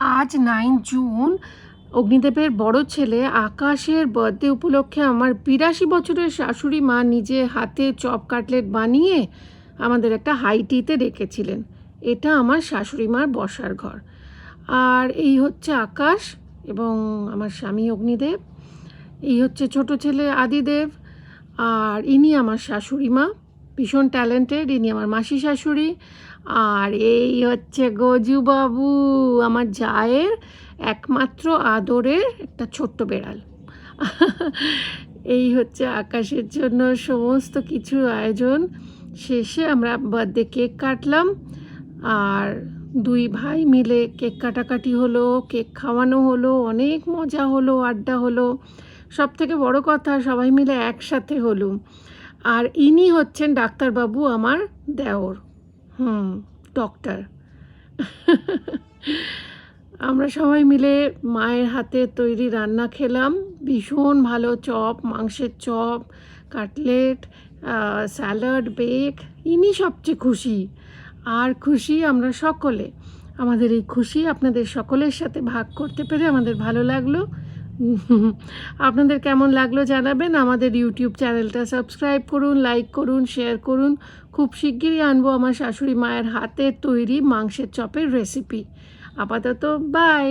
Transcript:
আজ nine June অগ্নিদেবের বড় ছেলে আকাশের বার্থডে উপলক্ষে আমার বিরাশি বছরের শাশুড়ি মা নিজে হাতে চপ কাটলেট বানিয়ে আমাদের একটা হাইটিতে রেখেছিলেন। এটা আমার শাশুড়ি মার বসার ঘর। আর এই হচ্ছে আকাশ এবং আমার স্বামী অগ্নিদেব। এই হচ্ছে ছোট ছেলে আদিদেব। আর ইনি আমার শাশুড়ি মা। ভীষণ ট্যালেন্টেড ইনি আমার মাসি শাশুড়ি। আর এই হচ্ছে গজু বাবু, আমার জায়ের একমাত্র আদরের একটা ছোট্ট বেড়াল। এই হচ্ছে আকাশের জন্য সমস্ত কিছু আয়োজন। শেষে আমরা বার্থডে কেক কাটলাম। আর দুই ভাই মিলে কেক কাটাকাটি হলো কেক খাওয়ানো হলো, অনেক মজা হলো, আড্ডা হলো। সব থেকে বড় কথা, সবাই মিলে একসাথে হলো আর ইনি হচ্ছেন ডাক্তারবাবু আমার দেওর। হুম ডক্টর আমরা সবাই মিলে মায়ের হাতে তৈরি রান্না খেলাম। ভীষণ ভালো চপ, মাংসের চপ, কাটলেট স্যালাড, বেক। ইনি সবচেয়ে খুশি। আর খুশি আমরা সকলে। আমাদের এই খুশি আপনাদের সকলের সাথে ভাগ করতে পেরে আমাদের ভালো লাগল। আপনাদের কেমন লাগল জানাবেন? আমাদের ইউটিউব চ্যানেলটা সাবস্ক্রাইব করুন, লাইক করুন, শেয়ার করুন। খুব শিগগিরই আনব আমার শাশুড়ি মায়ের হাতের তৈরি মাংসের চপের রেসিপি আপাতত বাই